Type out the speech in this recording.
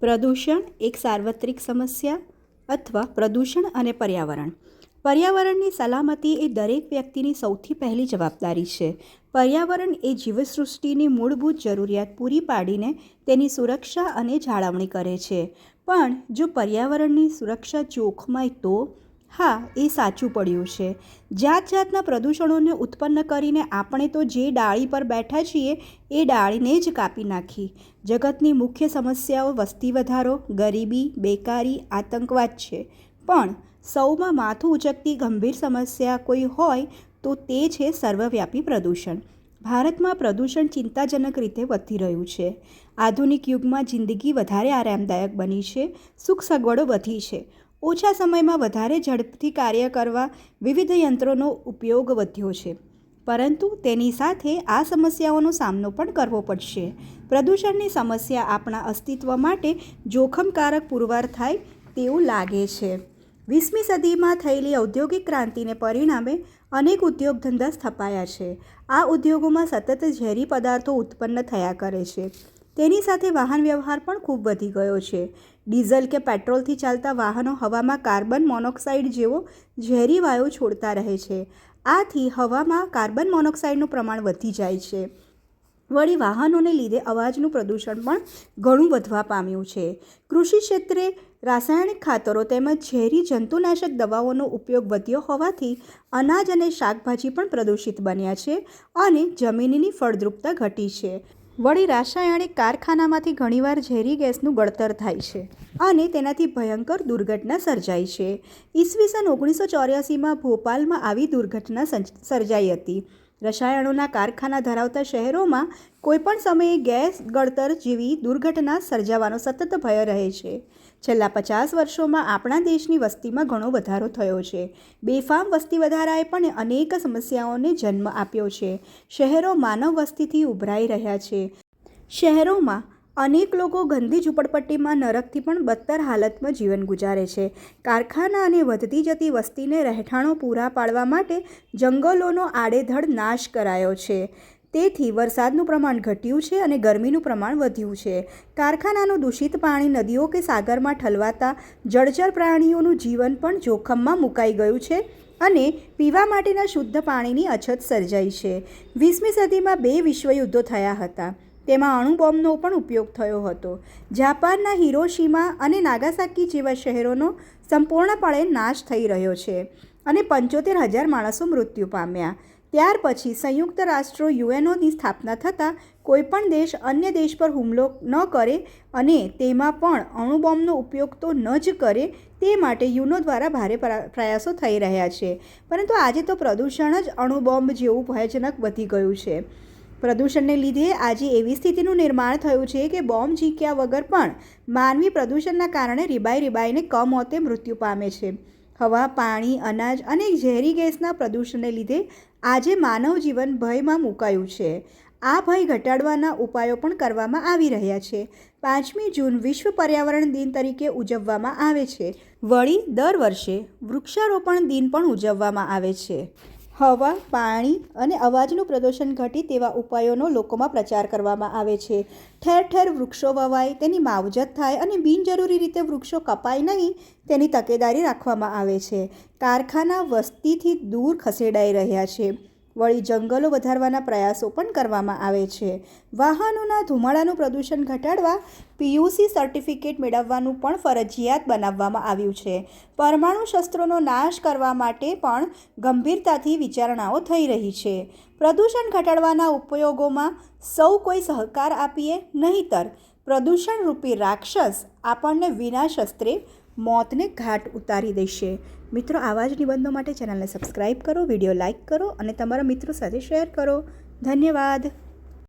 પ્રદૂષણ એક સાર્વત્રિક સમસ્યા અથવા પ્રદૂષણ અને પર્યાવરણ. પર્યાવરણની સલામતી એ દરેક વ્યક્તિની સૌથી પહેલી જવાબદારી છે. પર્યાવરણ એ જીવસૃષ્ટિની મૂળભૂત જરૂરિયાત પૂરી પાડીને તેની સુરક્ષા અને જાળવણી કરે છે. પણ જો પર્યાવરણની સુરક્ષા જોખમાય તો હા, એ સાચું પડ્યું છે. જાત જાતના પ્રદૂષણોને ઉત્પન્ન કરીને આપણે તો જે ડાળી પર બેઠા છીએ, એ ડાળીને જ કાપી નાખી. જગતની મુખ્ય સમસ્યાઓ વસ્તી વધારો, ગરીબી, બેકારી, આતંકવાદ છે. પણ સૌમાં માથું ઉચકતી ગંભીર સમસ્યા કોઈ હોય, તો તે છે સર્વવ્યાપી પ્રદૂષણ. ભારતમાં પ્રદૂષણ ચિંતાજનક રીતે વધી રહ્યું છે. આધુનિક યુગમાં જિંદગી વધારે આરામદાયક બની છે. સુખ સગવડો વધી છે. ઓછા સમયમાં વધારે ઝડપથી કાર્ય કરવા વિવિધ યંત્રોનો ઉપયોગ વધ્યો છે. પરંતુ તેની સાથે આ સમસ્યાઓનો સામનો પણ કરવો પડશે. પ્રદૂષણની સમસ્યા આપણા અસ્તિત્વ માટે જોખમકારક પુરવાર થાય તેવું લાગે છે. વીસમી સદીમાં થયેલી ઔદ્યોગિક ક્રાંતિને પરિણામે અનેક ઉદ્યોગ ધંધા સ્થપાયા છે. આ ઉદ્યોગોમાં સતત ઝેરી પદાર્થો ઉત્પન્ન થયા કરે છે. તેની સાથે વાહન વ્યવહાર પણ ખૂબ વધી ગયો છે. ડીઝલ કે પેટ્રોલથી ચાલતા વાહનો હવામાં કાર્બન મોનોક્સાઇડ જેવો ઝેરી વાયુ છોડતા રહે છે. આથી હવામાં કાર્બન મોનોક્સાઇડનું પ્રમાણ વધી જાય છે. વળી વાહનોને લીધે અવાજનું પ્રદૂષણ પણ ઘણું વધવા પામ્યું છે. કૃષિ ક્ષેત્રે રાસાયણિક ખાતરો તેમજ ઝેરી જંતુનાશક દવાઓનો ઉપયોગ વધ્યો હોવાથી અનાજ અને શાકભાજી પણ પ્રદૂષિત બન્યા છે અને જમીનની ફળદ્રુપતા ઘટી છે. વળી રાસાયણિક કારખાનામાંથી ઘણીવાર ઝેરી ગેસનું ગળતર થાય છે અને તેનાથી ભયંકર દુર્ઘટના સર્જાય છે. ઈસવીસન ઓગણીસો ચોર્યાસીમાં ભોપાલમાં આવી દુર્ઘટના સર્જાઈ હતી. રસાયણોના કારખાના ધરાવતા શહેરોમાં કોઈપણ સમયે ગેસ ગળતર જેવી દુર્ઘટના સર્જાવાનો સતત ભય રહે છે. છેલ્લા પચાસ વર્ષોમાં આપણા દેશની વસ્તીમાં ઘણો વધારો થયો છે. બેફામ વસ્તી વધારાએ પણ અનેક સમસ્યાઓને જન્મ આપ્યો છે. શહેરો માનવ વસ્તીથી ઉભરાઈ રહ્યા છે. શહેરોમાં અનેક લોકો ગંદી ઝૂંપડપટ્ટીમાં નરકથી પણ બદતર હાલતમાં જીવન ગુજારે છે. કારખાના અને વધતી જતી વસ્તીને રહેઠાણો પૂરા પાડવા માટે જંગલોનો આડેધડ નાશ કરાયો છે. તેથી વરસાદનું પ્રમાણ ઘટ્યું છે અને ગરમીનું પ્રમાણ વધ્યું છે. કારખાનાનું દૂષિત પાણી નદીઓ કે સાગરમાં ઠલવાતા જળચર પ્રાણીઓનું જીવન પણ જોખમમાં મુકાઈ ગયું છે અને પીવા માટેના શુદ્ધ પાણીની અછત સર્જાઈ છે. વીસમી સદીમાં બે વિશ્વયુદ્ધો થયા હતા. તેમાં અણુબોમ્બનો પણ ઉપયોગ થયો હતો. જાપાનના હિરોશીમા અને નાગાસાકી જેવા શહેરોનો સંપૂર્ણપણે નાશ થઈ રહ્યો છે અને પંચોતેર હજાર માણસો મૃત્યુ પામ્યા. ત્યાર પછી સંયુક્ત રાષ્ટ્રો યુએનઓની સ્થાપના થતાં કોઈપણ દેશ અન્ય દેશ પર હુમલો ન કરે અને તેમાં પણ અણુબોમ્બનો ઉપયોગ તો ન જ કરે તે માટે યુનો દ્વારા ભારે પ્રયાસો થઈ રહ્યા છે. પરંતુ આજે તો પ્રદૂષણ જ અણુબોમ્બ જેવું ભયજનક વધી ગયું છે. પ્રદૂષણને લીધે આજે એવી સ્થિતિનું નિર્માણ થયું છે કે બોમ્બ ઝીંક્યા વગર પણ માનવી પ્રદૂષણના કારણે રીબાઈ રીબાઈને કમોતે મૃત્યુ પામે છે. હવા, પાણી, અનાજ અને ઝેરી ગેસના પ્રદૂષણને લીધે આજે માનવ જીવન ભયમાં મુકાયું છે. આ ભય ઘટાડવાના ઉપાયો પણ કરવામાં આવી રહ્યા છે. પાંચમી જૂન વિશ્વ પર્યાવરણ દિન તરીકે ઉજવવામાં આવે છે. વળી દર વર્ષે વૃક્ષારોપણ દિન પણ ઉજવવામાં આવે છે. હવા, પાણી અને અવાજનું પ્રદૂષણ ઘટે તેવા ઉપાયોનો લોકોમાં પ્રચાર કરવામાં આવે છે. ઠેર ઠેર વૃક્ષો વવાય, તેની માવજત થાય અને બિનજરૂરી રીતે વૃક્ષો કપાય નહીં, તેની તકેદારી રાખવામાં આવે છે. કારખાના વસ્તીથી દૂર ખસેડાઈ રહ્યા છે. વળી જંગલો વધારવાના પ્રયાસો પણ કરવામાં આવે છે. વાહનોના ધુમાડાનું પ્રદૂષણ ઘટાડવા પીયુસી સર્ટિફિકેટ મેળવવાનું પણ ફરજિયાત બનાવવામાં આવ્યું છે. પરમાણુ શસ્ત્રોનો નાશ કરવા માટે પણ ગંભીરતાથી વિચારણાઓ થઈ રહી છે. પ્રદૂષણ ઘટાડવાના ઉપયોગોમાં સૌ કોઈ સહકાર આપીએ નહીંતર પ્રદૂષણરૂપી રાક્ષસ આપણને વિના શસ્ત્રે મોતને ઘાટ ઉતારી દેશે. મિત્રો, આવા જ નિબંધો માટે ચેનલને સબસ્ક્રાઈબ કરો, વીડિયો લાઇક કરો અને તમારા મિત્રો સાથે શેર કરો. ધન્યવાદ.